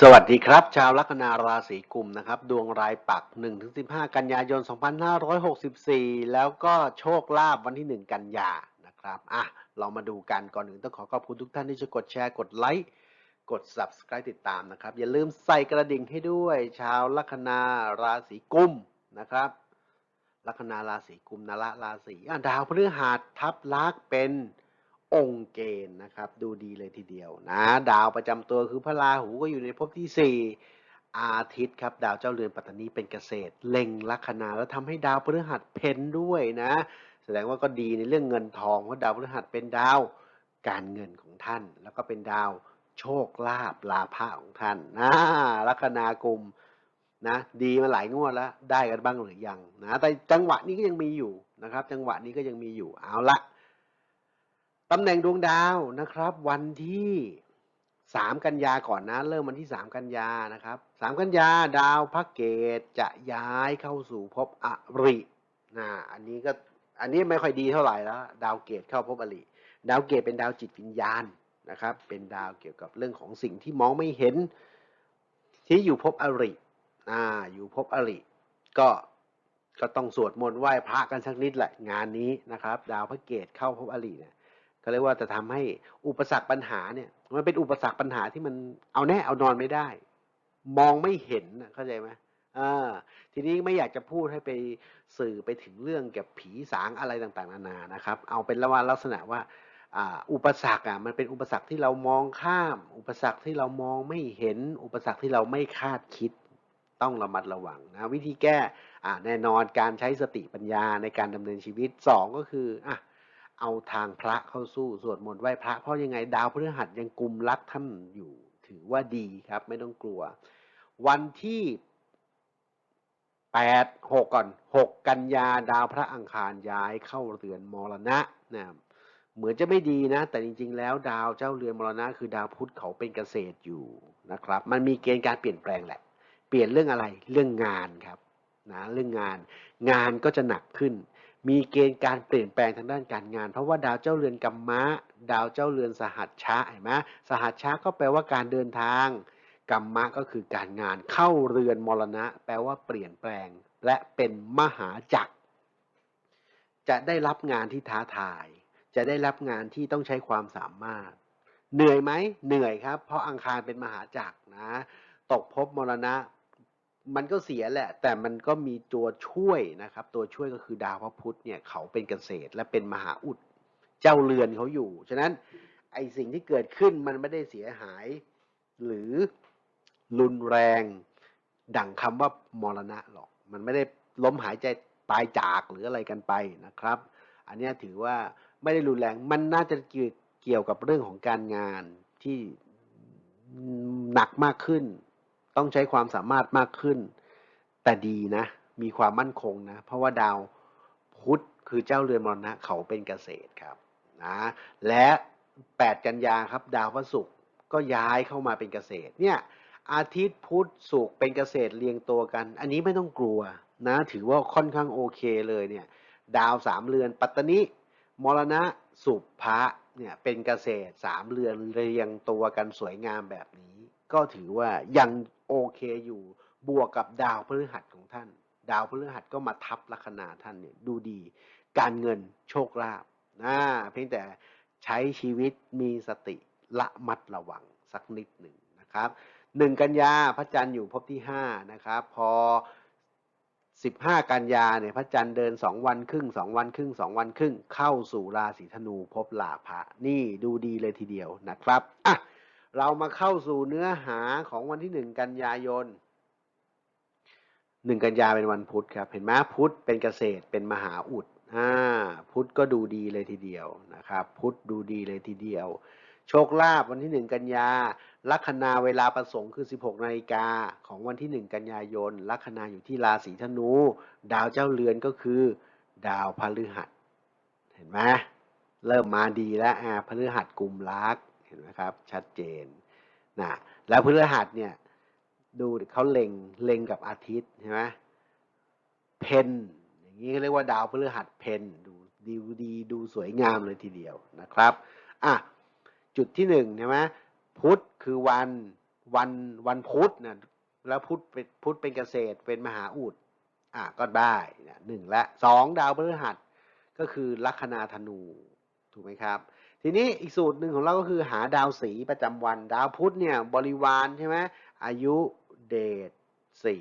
สวัสดีครับ ชาวลัคนาราศีกุมนะครับ ดวงรายปัก 1-15 กันยายน 2564 แล้วก็โชคลาภวันที่ 1 กันยานะครับอะเรามาดูกันก่อนอื่นต้องขอขอบคุณทุกท่านที่ช่วยกดแชร์กดไลค์กด Subscribe ติดตามนะครับ อย่าลืมใส่กระดิ่งให้ด้วย ชาวลัคนาราศีกุมนะครับลัคนาราศีกุมนละราศีอะดาวพฤหัสทับลักเป็น องค์เกณฑ์นะครับ ดูดีเลยทีเดียวนะดาวประจำตัวคือพระราหูก็อยู่ในภพที่สี่อาทิตย์ครับ ดาวเจ้าเรือนปัตตานีเป็นเกษตร เล็งลัคนาแล้วทำให้ดาวพฤหัสเพ็นด้วยนะ แสดงว่าก็ดีในเรื่องเงินทองเพราะดาวพฤหัสเป็นดาวการเงินของท่าน แล้วก็เป็นดาวโชคลาภลาภะของท่านนะลัคนากุมนะดีมาหลายงวดแล้วได้กันบ้างหรือยังนะแต่จังหวะนี้ก็ยังมีอยู่นะครับ จังหวะนี้ก็ยังมีอยู่เอาละ ตำแหน่งดวงดาวนะครับ วันที่สามกันยาก่อนนะ เริ่มวันที่สามกันยานะครับสามกันยาดาวพระเกตจะย้ายเข้าสู่ภพอรินะอันนี้ก็อันนี้ไม่ค่อยดีเท่าไหร่แล้ว ดาวเกตเข้าภพอริดาวเกตเป็นดาวจิตวิญญาณนะครับ เป็นดาวเกี่ยวกับเรื่องของสิ่งที่มองไม่เห็น ที่อยู่ภพอริอ่าอยู่ภพอริก็ก็ต้องสวดมนต์ไหว้พระกันสักนิดแหละงานนี้นะครับ ดาวพระเกตเข้าภพอริเนี่ย ก็เรียกว่าจะทำให้อุปสรรคปัญหาเนี่ย มันเป็นอุปสรรคปัญหาที่มันเอาแน่เอานอนไม่ได้ มองไม่เห็นนะเข้าใจไหมอ่าทีนี้ไม่อยากจะพูดให้ไปสื่อไปถึงเรื่องเกี่ยวกับผีสางอะไรต่างๆ นานานะครับ เอาเป็นละวันลักษณะว่าอุปสรรคอะมันเป็นอุปสรรคที่เรามองข้าม อุปสรรคที่เรามองไม่เห็น อุปสรรคที่เราไม่คาดคิดต้องระมัดระวังนะวิธีแก้อ่แน่นอนการใช้สติปัญญาในการดำเนินชีวิตสองก็คืออะ เอาทางพระเข้าสู้สวดมนต์ไหว้พระ เพราะยังไงดาวพฤหัสยังกุมรักท่านอยู่ ถือว่าดีครับ ไม่ต้องกลัว วันที่แปดหกก่อนหกกันยาดาวพระอังคารย้ายเข้าเรือนมรณะนะเหมือนจะไม่ดีนะ แต่จริง ๆ แล้วดาวเจ้าเรือนมรณะ คือดาวพุธเขาเป็นเกษตรอยู่นะครับ มันมีเกณฑ์การเปลี่ยนแปลงแหละ เปลี่ยนเรื่องอะไรเรื่องงานครับนะเรื่องงาน งานก็จะหนักขึ้น มีเกณฑ์การเปลี่ยนแปลงทางด้านการงาน เพราะว่าดาวเจ้าเรือนกัมมะ ดาวเจ้าเรือนสหัชชะเห็นไหมสหัชชะก็แปลว่าการเดินทางกัมมะก็คือการงานเข้าเรือนมรณะ แปลว่าเปลี่ยนแปลง และเป็นมหาจักร จะได้รับงานที่ท้าทาย จะได้รับงานที่ต้องใช้ความสามารถ เหนื่อยไหมเหนื่อยครับ เพราะอังคารเป็นมหาจักรนะ ตกภพมรณะ มันก็เสียแหละ แต่มันก็มีตัวช่วยนะครับ ตัวช่วยก็คือดาวพระพุธเนี่ยเขาเป็นเกษตรและเป็นมหาอุดเจ้าเรือนเขาอยู่ ฉะนั้นไอสิ่งที่เกิดขึ้นมันไม่ได้เสียหาย หรือรุนแรง ดั่งคำว่ามรณะหรอก มันไม่ได้ล้มหายใจตายจากหรืออะไรกันไปนะครับ อันนี้ถือว่าไม่ได้รุนแรงมันน่าจะเกี่ยวกับเรื่องของการงานที่หนักมากขึ้น ต้องใช้ความสามารถมากขึ้น แต่ดีนะ มีความมั่นคงนะ เพราะว่าดาวพุธคือเจ้าเรือนมรณะเขาเป็นเกษตรครับนะและ 8 กันยาครับ ดาวพระศุกร์ก็ย้ายเข้ามาเป็นเกษตรเนี่ยอาทิตย์พุธศุกร์เป็นเกษตรเรียงตัวกัน อันนี้ไม่ต้องกลัวนะถือว่าค่อนข้างโอเคเลยเนี่ยดาวสามเรือนปัตตนิมรณะสุภะเนี่ยเป็นเกษตรสามเรือนเรียงตัวกันสวยงามแบบนี้ ก็ถือว่ายัง โอเคอยู่ บวกกับดาวพฤหัสของท่าน ดาวพฤหัสก็มาทับลัคนาท่านเนี่ยดูดี การเงินโชคลาภนะเพียงแต่ใช้ชีวิตมีสติละมัดระวังสักนิดหนึ่งนะครับหนึ่งกันยาพระจันทร์อยู่ภพที่ห้านะครับ พอ15กันยาเนี่ยพระจันทร์เดิน2วันครึ่ง2วันครึ่ง2วันครึ่ง เข้าสู่ราศีธนูพบลาภะนี่ดูดีเลยทีเดียวนะครับอะ เรามาเข้าสู่เนื้อหาของวันที่1กันยายน1กันยาเป็นวันพุธครับ เห็นไหมพุธเป็นเกษตรเป็นมหาอุดอ่าพุธก็ดูดีเลยทีเดียวนะครับ พุธดูดีเลยทีเดียว โชคลาภวันที่1กันยาลัคนาเวลาประสงค์คือ 16นาฬิกาของวันที่1กันยายนลัคนาอยู่ที่ราศีธนู ดาวเจ้าเรือนก็คือ ดาวพฤหัส เห็นไหมเริ่มมาดีแล้วอ่าพฤหัสกลุ่มรัก ห็นไหมครับ ชัดเจนนะแล้วพฤหัสเนี่ยดูเขาเล็งเล็งกับอาทิตย์ใช่ไหมเพนอย่างนี้เขาเรียกว่าดาวพฤหัสเพนดูดีดีดูสวยงามเลยทีเดียวนะครับอะจุดที่หนึ่งใช่ไหมพุธคือวันวันวันพุธนะแล้วพุธเป็นพุธเป็นเกษตรเป็นมหาอุดอะก็ได้นะหนึ่งและสองดาวพฤหัสก็คือลัคนาธนูถูกไหมครับ ทีนี้อีกสูตรหนึ่งของเราก็คือหาดาวสีประจำวัน ดาวพุธเนี่ยบริวารใช่ไหมอายุเดชสี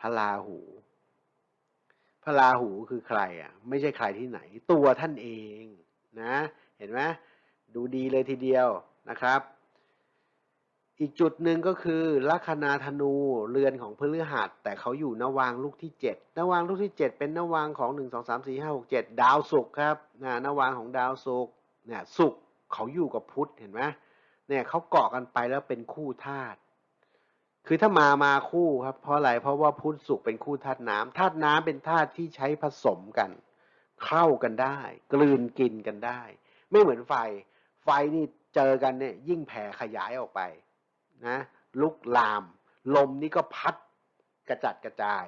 พระราหู พระราหูคือใครอะ ไม่ใช่ใครที่ไหน ตัวท่านเองนะ เห็นไหมดูดีเลยทีเดียวนะครับ อีกจุดหนึ่งก็คือลัคนาธนูเรือนของพฤหัส แต่เขาอยู่นวางลูกที่เจ็ดนวางลูกที่เจ็ดเป็นนวางของหนึ่งสองสามสี่ห้าหกเจ็ดดาวศุกร์ครับนะนวางของดาวศุกร์ เนี่ยศุกร์เขาอยู่กับพุทธเห็นไหมเนี่ยเขาเกาะกันไปแล้วเป็นคู่ธาตุคือถ้ามามาคู่ครับ เพราะอะไรเพราะว่าพุทธศุกร์เป็นคู่ธาตุน้ำธาตุน้ำเป็นธาตุที่ใช้ผสมกัน เข้ากันได้ กลืนกินกันได้ ไม่เหมือนไฟ ไฟนี่เจอกันเนี่ยยิ่งแผ่ขยายออกไปนะลุกลาม ลมนี่ก็พัดกระจัดกระจาย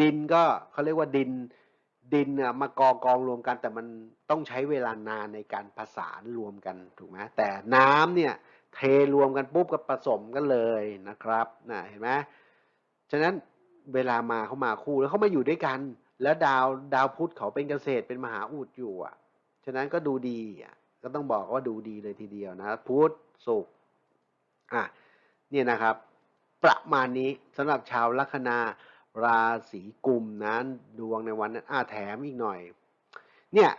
ดินก็เขาเรียกว่าดิน ดินน่ะมากองกองรวมกัน แต่มันต้องใช้เวลานานในการผสานรวมกันถูกไหมแต่น้ำเนี่ยเทรวมกันปุ๊บก็ผสมกันเลยนะครับนะเห็นไหมฉะนั้นเวลามาเขามาคู่แล้วเขามาอยู่ด้วยกัน แล้วดาวดาวพุธเขาเป็นเกษตรเป็นมหาอุดอยู่อะฉะนั้นก็ดูดีอะก็ต้องบอกว่าดูดีเลยทีเดียวนะพุธศุกร์อะเนี่ยนะครับ ประมาณนี้สำหรับชาวลัคนา ราศีกุมนั้นดวงในวันนั้นอาแถมอีกหน่อย เนี่ย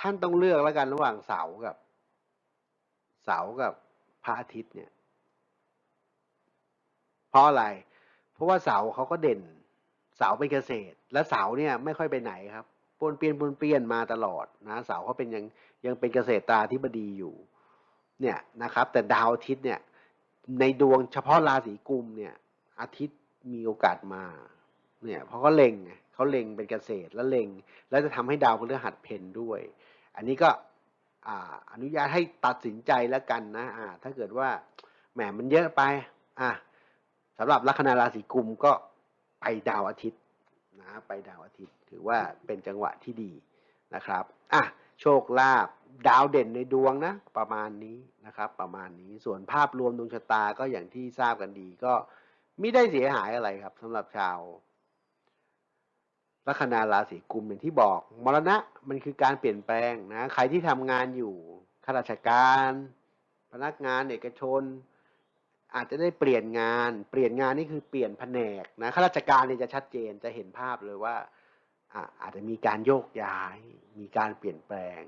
ท่านต้องเลือกแล้วกันระหว่างเสาร์กับ เสาร์กับพระอาทิตย์เนี่ย เพราะอะไร เพราะว่าเสาร์เขาก็เด่น เสาร์เป็นเกษตร และเสาร์เนี่ยไม่ค่อยไปไหนครับปนเปลี่ยนปนเปลี่ยนมาตลอดนะเสาร์เขาเป็นยังยังเป็นเกษตรตาธิบดีอยู่ เนี่ยนะครับ แต่ดาวอาทิตย์เนี่ย ในดวงเฉพาะราศีกุมเนี่ย อาทิตย์ มีโอกาสมาเนี่ยเพราะเขาเล็งไงเขาเล็งเป็นเกษตรแล้วเล็ง แล้วจะทำให้ดาวพฤหัสเพนด้วย อันนี้ก็ออนุญาตให้ตัดสินใจแล้วกันนะอ่าถ้าเกิดว่าแหมมันเยอะไปอะสำหรับลัคนาราศีกุมก็ไปดาวอาทิตย์นะไปดาวอาทิตย์ ถือว่าเป็นจังหวะที่ดีนะครับอะโชคลาภดาวเด่นในดวงนะประมาณนี้นะครับประมาณนี้ส่วนภาพรวมดวงชะตาก็อย่างที่ทราบกันดีก็ ไม่ได้เสียหายอะไรครับสำหรับชาวลัคนาราศีกุมอย่างที่บอก มรณะมันคือการเปลี่ยนแปลงนะใครที่ทำงานอยู่ข้าราชการ พนักงานเอกชน อาจจะได้เปลี่ยนงาน เปลี่ยนงานนี่คือเปลี่ยนแผนกนะข้าราชการเนี่ยจะชัดเจนจะเห็นภาพเลยว่าอะอาจจะมีการโยกย้าย มีการเปลี่ยนแปลง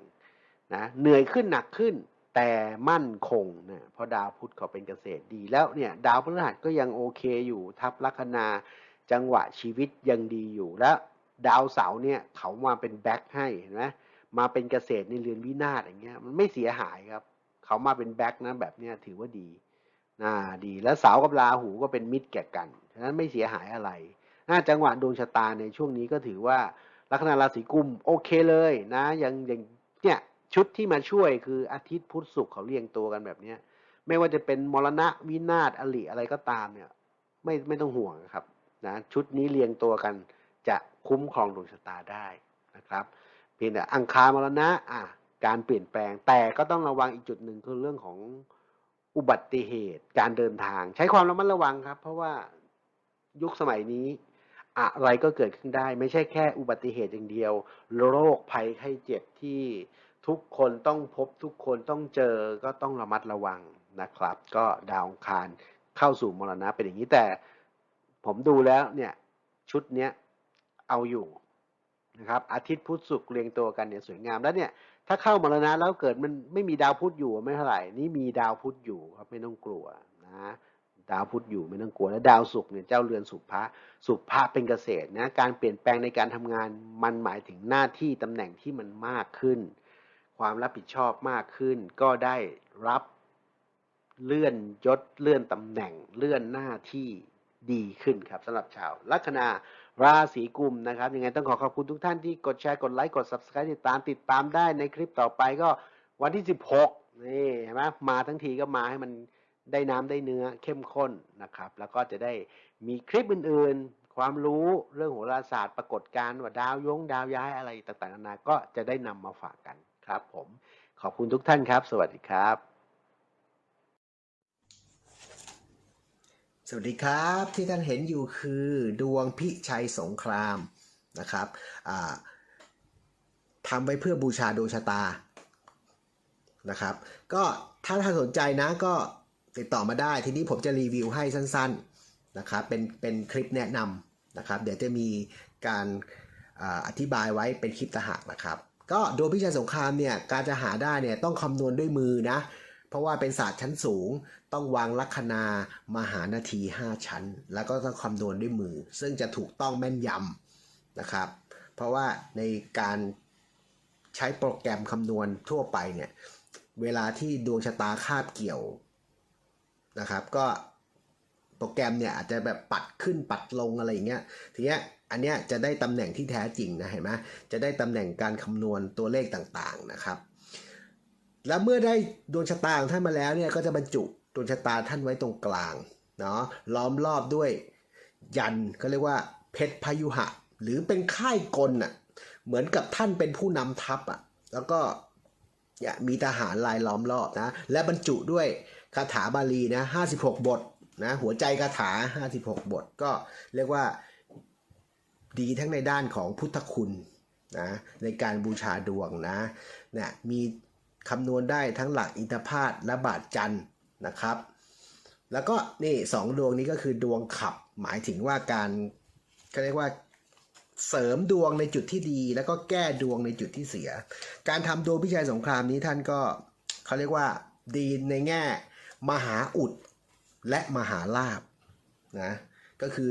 นะเหนื่อยขึ้นหนักขึ้น แต่มั่นคงนะเพราะดาวพุธเขาเป็นเกษตรดี แล้วเนี่ยดาวพฤหัสก็ยังโอเคอยู่ทับลัคนาจังหวะชีวิตยังดีอยู่แล้วดาวเสาเนี่ยเขามาเป็นแบ็คให้เห็นไหมมาเป็นเกษตรในเรือนวินาศอย่างเงี้ยมันไม่เสียหายครับ เขามาเป็นแบ็คนะแบบเนี้ยถือว่าดีน่าดีแล้วเสากับราหูก็เป็นมิตรแก่กันฉะนั้นไม่เสียหายอะไรน่าจังหวะดวงชะตาในช่วงนี้ก็ถือว่าลัคนาราศีกุมโอเคเลยนะยังยังเนี่ย ชุดที่มาช่วยคืออาทิตย์พุธศุกร์เขาเรียงตัวกันแบบเนี้ย ไม่ว่าจะเป็นมรณะวินาศอลิอะไรก็ตามเนี่ย ไม่ไม่ต้องห่วงครับนะชุดนี้เรียงตัวกันจะคุ้มครองดวงชะตาได้นะครับเพียงแต่อังคารมรณะอะการเปลี่ยนแปลงแต่ก็ต้องระวังอีกจุดหนึ่งคือเรื่องของอุบัติเหตุการเดินทาง ใช้ความระมัดระวังครับ เพราะว่ายุคสมัยนี้ อะไรก็เกิดขึ้นได้ ไม่ใช่แค่อุบัติเหตุอย่างเดียว โรคภัยไข้เจ็บที่ ทุกคนต้องพบทุกคนต้องเจอก็ต้องระมัดระวังนะครับ ก็ดาวองคารเข้าสู่มรณะเป็นอย่างนี้แต่ ผมดูแล้วเนี่ยชุดเนี้ยเอาอยู่นะครับอาทิตย์พุธศุกร์เรียงตัวกันเนี่ยสวยงามแล้วเนี่ยถ้าเข้ามรณะแล้วเกิดมันไม่มีดาวพุธอยู่ไม่เท่าไหร่นี่มีดาวพุธอยู่ครับไม่ต้องกลัวนะดาวพุธอยู่ไม่ต้องกลัวแล้วดาวศุกร์เนี่ยเจ้าเรือนสุภะสุภะเป็นเกษตรนะการเปลี่ยนแปลงในการทำงานมันหมายถึงหน้าที่ตำแหน่งที่มันมากขึ้น ความรับผิดชอบมากขึ้น ก็ได้รับเลื่อนยศเลื่อนตำแหน่งเลื่อนหน้าที่ดีขึ้นครับสำหรับชาวลัคนาราศีกุมนะครับยังไงต้องขอขอบคุณทุกท่านที่กดแชร์กดไลค์กด subscribe ติดตามติดตามได้ในคลิปต่อไปก็วันที่ 16นี่เห็นไหมมาทั้งทีก็มาให้มันได้น้ำได้เนื้อเข้มข้นนะครับ แล้วก็จะได้มีคลิปอื่นๆ ความรู้เรื่องโหราศาสตร์ปรากฏการณ์ว่าดาวยงดาวย้ายอะไรต่างๆนานาก็จะได้นำมาฝากกัน ครับผม ขอบคุณทุกท่านครับ สวัสดีครับ สวัสดีครับที่ท่านเห็นอยู่คือดวงพิชัยสงครามนะครับทำไว้เพื่อบูชาดวงชะตานะครับ ก็ถ้าท่านสนใจนะก็ติดต่อมาได้ ทีนี้ผมจะรีวิวให้สั้นๆนะครับเป็นเป็นคลิปแนะนำนะครับ เดี๋ยวจะมีการอาอธิบายไว้เป็นคลิปตะหากนะครับ ก็ดวงพิชัยสงครามเนี่ยการจะหาได้เนี่ยต้องคำนวณด้วยมือนะ เพราะว่าเป็นศาสตร์ชั้นสูง ต้องวางลัคนามหานาที 5 ชั้น แล้วก็ต้องคำนวณด้วยมือ ซึ่งจะถูกต้องแม่นยำนะครับ เพราะว่าในการใช้โปรแกรมคำนวณทั่วไปเนี่ยเวลาที่ดวงชะตาคาบเกี่ยวนะครับ ก็โปรแกรมเนี่ยอาจจะแบบปัดขึ้นปัดลงอะไรอย่างเงี้ยทีเนี้ย อันเนี้ยจะได้ตำแหน่งที่แท้จริงนะเห็นไหมจะได้ตำแหน่งการคำนวณตัวเลขต่างๆนะครับ แล้วเมื่อได้ดวงชะตาของท่านมาแล้วเนี่ยก็จะบรรจุดวงชะตาท่านไว้ตรงกลางเนาะล้อมรอบด้วยยันเขาเรียกว่าเพชรพยุหะ หรือเป็นค่ายกลน่ะเหมือนกับท่านเป็นผู้นำทัพอะแล้วก็มีทหารลายล้อมรอบนะและบรรจุด้วยคาถาบาลีนะ56 บทนะหัวใจคาถา 56 บทก็เรียกว่า ดีทั้งในด้านของพุทธคุณนะในการบูชาดวงนะเนี่ยมีคำนวณได้ทั้งหลักอินทพาตและบาทจันนะครับ แล้วก็นี่สองดวงนี้ก็คือดวงขับหมายถึงว่าการก็เรียกว่าเสริมดวงในจุดที่ดี แล้วก็แก้ดวงในจุดที่เสีย การทำดวงพิชัยสงครามนี้ท่านก็เขาเรียกว่าดีในแง่ มหาอุดและมหาลาบนะก็คือ